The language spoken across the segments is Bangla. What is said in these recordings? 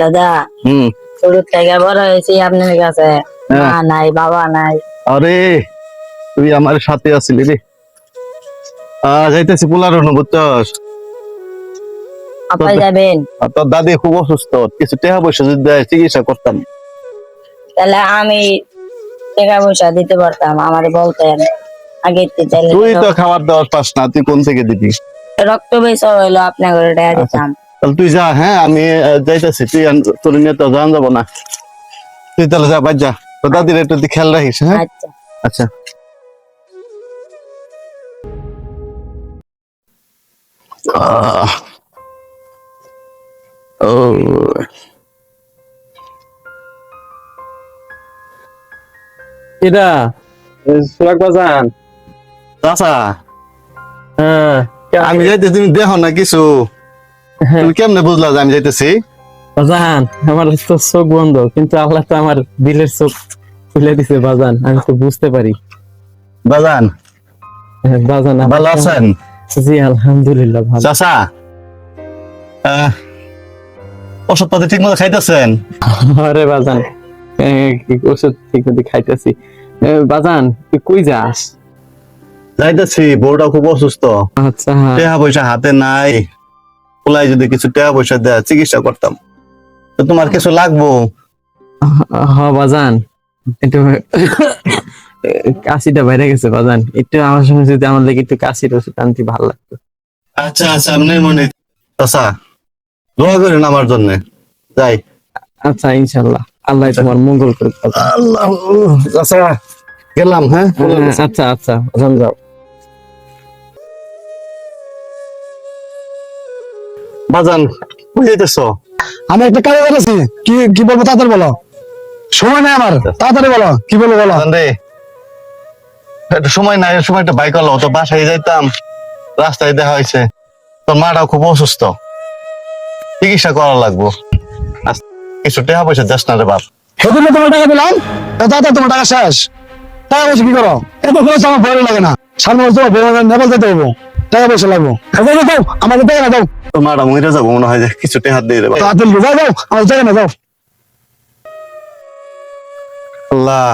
দাদা হুম। ছোট থেকে বড় হয়েছি আপনার কাছে। হ্যাঁ। মা নাই বাবা নাই। আরে তুই আমার সাথে আসলি রে। যাইতেছি পোলার আপনি যাবেন? তোর দাদি খুব অসুস্থ কিছু টাকা পয়সা যদি দেয় চিকিৎসা করতাম। তাহলে আমি টাকা পয়সা দিতে পারতাম আমার বলতেন। আগে তুই তো খাবার দাবার পাস না তুই কোন থেকে দিবি? রক্ত বেশ হইল আপনার ঘরে টাকা দিতাম। তাহলে তুই যা হ্যাঁ আমি যাইতেছি। তুই আন- তোর নিয়ে তো জান যাব না। তুই তাহলে যা বাদ যা। তোর দাদির একটু খেয়াল রাখিস হ্যাঁ? আচ্ছা। আচ্ছা। ও। এটা? সোহাগ বাজান চাচা। হ্যাঁ আমি যাইতে তুমি দেখো না কিছু। তুমি কেমনে বুঝলা যে আমি যাইতেছি? বাজান আমার তো চোখ বন্ধ কিন্তু আল্লাহ তো আমার দিলের চোখ খুলে দিছে বাজান আমি তো বুঝতে পারি। বাজান। হ্যাঁ, বাজান ভালো আছেন? জি আলহামদুলিল্লাহ ভালো। চাচা ওষুধ পাতি ঠিক মতো খাইতেছেন? আরে বাজান কি- ওষুধ ঠিক মতো খাইতেছি বাজান তুই কই যাস? যাইতেছি বউটা খুব অসুস্থ। আচ্ছা টাকা পয়সা হাতে নাই। পোলাই যদি কিছু টাকা পয়সা দেয় চিকিৎসা করতাম। তো তোমার কিছু লাগবো? হ বাজান। একটু কাশিটা বাইরে গেছে বাজান। একটু আমার সঙ্গে যদি আমার লেগে একটু কাশির ওষুধ আনতে ভালো লাগতো। আচ্ছা আচ্ছা আপনি মনে চাচা দোয়া করেন আমার জন্য। যাই। আচ্ছা ইনশাল্লাহ। আল্লাহ তোমার মঙ্গল করুক আল্লাহ চাচা গেলাম হ্যাঁ? হ্যাঁ, আচ্ছা আচ্ছা যাও। বাজান বুঝাইতেছ? আমি একটা কাজে বলেছি কি কি বলব তাড়াতাড়ি বলো। সময় নেই আমার। তাড়াতাড়ি বলো কি বলব বলো। রে একটা সময় নাই সময় একটা বাইক হলো তো বাসায় যাইতাম রাস্তায় দেখা হয়েছে। তোর মাটাও খুব অসুস্থ। চিকিৎসা করা লাগবো। কিছু টাকা পয়সা দেশ না রে বাপ। সেদিন তোমার টাকা দিলাম তাড়াতাড়ি তোমার টাকা শেষ। টাকা পয়সা কি করো? এত খরচ আমার ভালো লাগে না। সামনে বছর নেপাল যেতে হব টাকা পয়সা লাগবো। দাও, দাও আমাকে টাকা না দাও যাব মনে হয় কিছু টাকা দিয়ে বাপ তাড়াতাড়ি দাও আমার টাকা না দাও আল্লাহ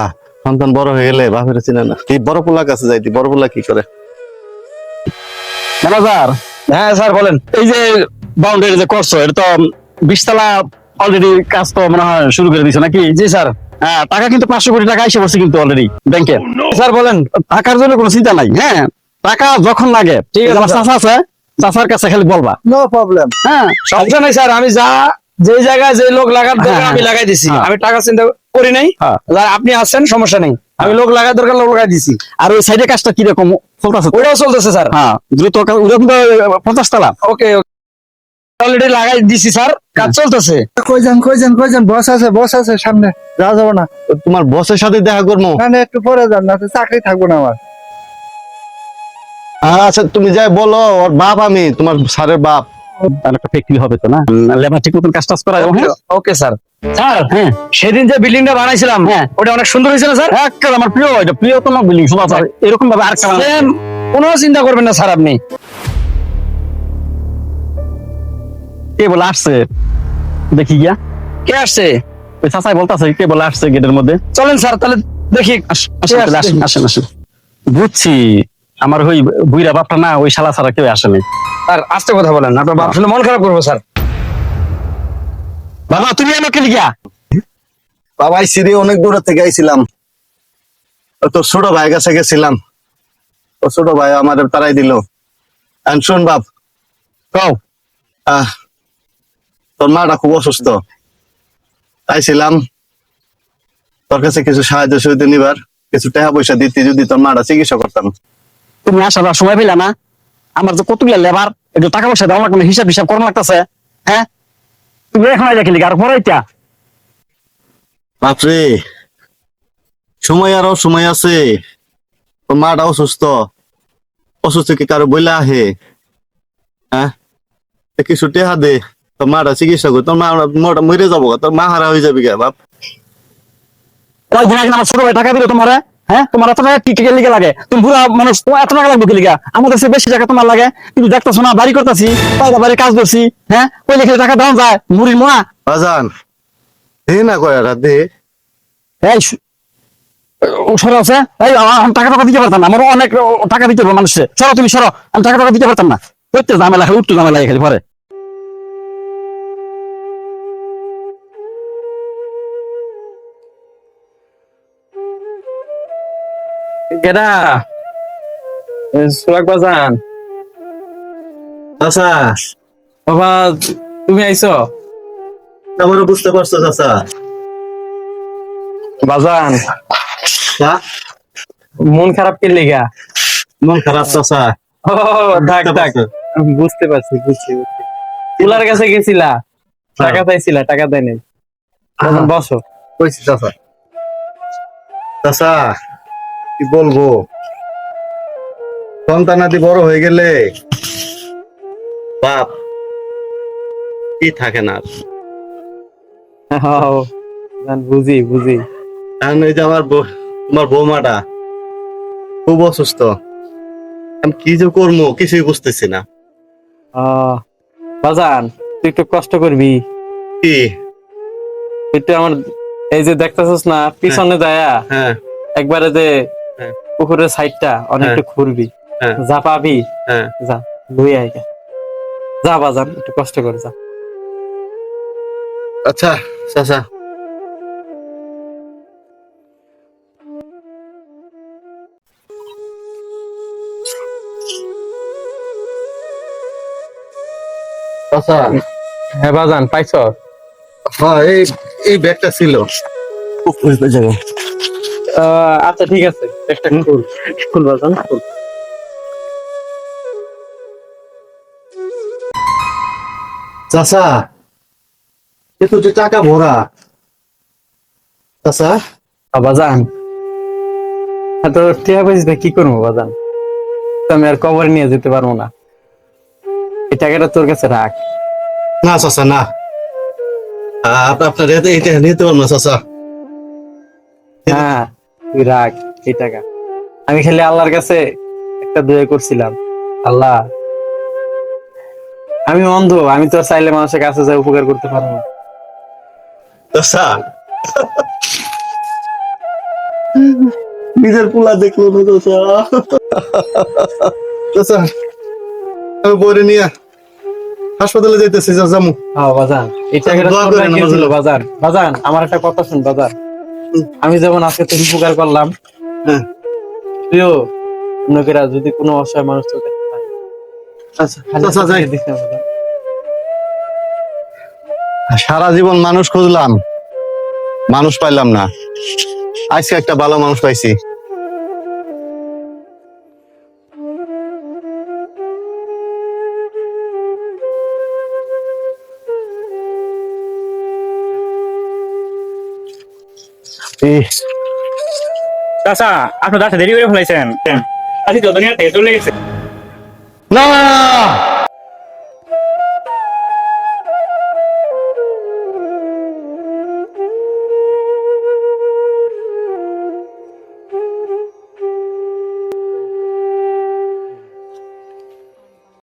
সন্তান বড় হয়ে গেলে বাপের চিনে না। এই বড় পোলা কাছে যাইতি বড় পোলা কি করে? ম্যানেজার হ্যাঁ স্যার বলেন। এই যে বাউন্ডারি যে করছ এটা তো বিশতলা অলরেডি কাজ তো মনে হয় শুরু করে দিছো নাকি? জি স্যার। হ্যাঁ টাকা কিন্তু পাঁচশো কোটি টাকা এসে পড়ছে কিন্তু অলরেডি ব্যাংকে স্যার বলেন টাকার জন্য কোনো চিন্তা নাই হ্যাঁ? টাকা যখন লাগে ঠিক আছে। আমার চাষা আছে চাষার কাছে খালি বলবা। নো প্রবলেম হ্যাঁ? সমস্যা নাই স্যার আমি যা যে জায়গায় যে লোক লাগার দরকার হ্যাঁ, আমি। লাগাই দিছি। হ্যাঁ। আমি টাকা চিন্তা করি নাই। হ্যাঁ। আপনি আসছেন সমস্যা নেই। আমি লোক লাগার দরকার লোক লাগাই দিছি। আর ওই সাইডে কাজটা কীরকম? চলতেছে ওটাও চলতেছে স্যার। হ্যাঁ দ্রুত পঞ্চাশ তলা। ওকে অলরেডি লাগাই দিছি স্যার। কাজ চলতেছে। কই যান কই যান কই যান বস আছে বস আছে সামনে। যাওয়া যাব না। তোমার বসের সাথে দেখা করব। না না একটু পরে যান না চাকরি থাকব না আমার। আচ্ছা তুমি যাই বলো ওর বাপ আমি তোমার স্যারের বাপ। তাহলে একটা ফ্যাক্টরি হবে তো না? লেবার ঠিক মতন কাজ টাজ করা যাবে, হ্যাঁ? ওকে স্যার স্যার হ্যাঁ। সেদিন যে বিল্ডিংটা বানাইছিলাম হ্যাঁ। ওটা অনেক সুন্দর হয়েছিল স্যার আমার প্রিয় এটা প্রিয়তম বিল্ডিং শোভা স্যার এরকম ভাবে আর কোনো চিন্তা করবেন না স্যার আপনি। কে বলে আসছে? দেখি গিয়া। কে আসছে? ওই চাচাই বলতেছে কে বলে আসছে গেটের মধ্যে? চলেন স্যার তাহলে দেখি। আসেন আসেন। বুঝছি। আমার ওই বুইরা বাপটা না ওই শালা ছাড়া কেউ আসেনি স্যার আস্তে কথা বলেন আপনার বাপ শুনে মন খারাপ করব স্যার। বাবা তুমি আমাকে লিখিয়া বাবা সিঁড়ি অনেক দূরে থেকে আইছিলাম। তোর ছোট ভাই কাছে গেছিলাম। ও ছোট ভাই আমার তারাই দিল। আর শোন বাপ কও। আহ তোর মাটা খুব অসুস্থ। আইছিলাম। তোর কাছে কিছু সাহায্য সুবিধা নিবার কিছু টাকা পয়সা দিতে যদি তোর মাটা চিকিৎসা করতাম। তুমি আসার সময় পেলে না? আমার যে কতগুলা লেবার একটু টাকা পয়সা দেওয়া লাগবে হিসাব হিসাব করানো লাগতেছে হ্যাঁ? তুমি এখন আইয়া খেলি আর পরে ইত্যা বাপরে সময় আরও সময় আছে। তোর মাটা অসুস্থ। অসুস্থ কি কারও বইলা আহে? হ্যাঁ? এ কিছু টেহা দে। তোর মাটা চিকিৎসা কর। তোর মা মোটা মরে যাব তোর মা হারা হয়ে যাবি গা বাপ। ওই দিন একদিন আমার ছোট ভাই টাকা দিল তোমার? হ্যাঁ? তোমার এত টাকা কি লিগে লাগে? তুমি বুড়া মানুষ তোমার এত টাকা লাগবে লিগা? আমাদের সে বেশি টাকা তোমার লাগে। কিন্তু দেখতেছো না বাড়ি করতেছি পায়রা বাড়ি কাজ করছি হ্যাঁ? ওই লিখে টাকা দেওয়া যায় মুড়ির মোয়া বাজান দে না কয়াটা দে। এই সরো আছে এই টাকা টাকা দিতে পারতাম না। আমার অনেক টাকা দিতে হবে মানুষে। সরো তুমি সরো। আমি টাকা টাকা দিতে পারতাম না। প্রত্যেক ঝামেলা উঠতো ঝামেলা খালি পরে। কেডা? সোহাগ বাজান। চাচা। বাবা তুমি আইছো? আমারও বুঝতে পারছ চাচা। বাজান। মন খারাপ কি লেগা? মন খারাপ চাচা। ও ডাক ডাক বুঝতে পারছি বুঝছি তুলার কাছে গেছিলা? টাকা চাইছিলা টাকা দেয় নাই। বসো। কইছি চাচা। চাচা কি বলব? সন্তানাদি বড় হয়ে গেলে বাপ কি থাকে না বুঝি বুঝি। কারণ এই যে আমার আমার বৌমাটা খুব অসুস্থ। আমি কি যে করব কিছুই বুঝতেছি না। বাজান তুই একটু কষ্ট করবি। কি? একটু আমার এই যে দেখতেছিস না পিছনে যায়া হ্যাঁ। একবারে যে হ্যাঁ। পুকুরের সাইডটা অনেকটা ঘুরবি। হ্যাঁ। যা পাবি হ্যাঁ। যা লুই আয় যা বাজান একটু কষ্ট করে যা। আচ্ছা চাচা। চাচা। হ্যাঁ বাজান পাইছ? হ্যাঁ এই এই ব্যাগটা ছিল। আচ্ছা ঠিক আছে। একটা খুল। চাচা এ তো যে টাকা ভরা। আ, বাজান। এত টিয়া পয়সা কি করব বাজান? তো আমি আর কবর নিয়ে যেতে পারব না। এই টাকাটা তোর কাছে রাখ। না চাচা না। আপনার এটা নিতে পারব না চাচা। হ্যাঁ। তুই রাখ এই টাকা। আমি খালি আল্লাহর কাছে একটা দোয়া করছিলাম। আল্লাহ আমি অন্ধ আমি তো চাইলে মানুষের কাছে যাই উপকার করতে পারব নিজের পোলা দেখল না চাচা আমি বইরে নিয়ে হাসপাতালে যাইতেছি যামু। হ্যাঁ বাজান। এই টাকাটা বাজান। বাজান আমার একটা কথা শুন বাজান। আমি যেমন আজকে তোর উপকার করলাম হ্যাঁ। তুইও লোকেরা যদি কোনো অসহায় মানুষ তোকে আচ্ছা বাজান। সারা জীবন মানুষ খুঁজলাম মানুষ পাইলাম না। আজকে একটা ভালো মানুষ পাইছি। চাচা আপনার দেরি করে ফেলাইছেন। আজকে যত নিয়ে চলে গেছে।